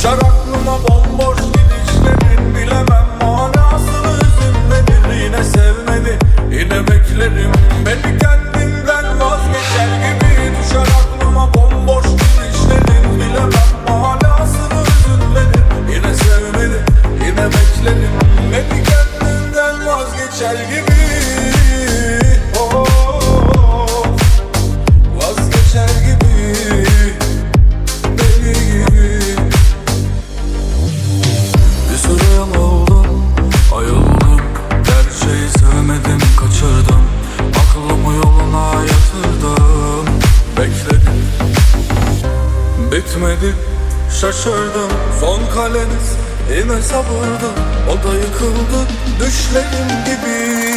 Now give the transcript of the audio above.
Düşer aklıma bomboş gidişlerin Bilemem manasını üzülmedir Yine sevmedi. Yine beklerim Beni kendinden vazgeçer gibi. Düşer aklıma bomboş gidişlerin Bilemem manasını üzülmedir Yine sevmedi. Yine beklerim Beni kendinden vazgeçer gibi Sevmedim, kaçırdım. Aklımı yoluna yatırdım. Bekledim, bitmedi Şaşırdım, son kaleniz Yine sabırdı, o da yıkıldı Düşlerim gibi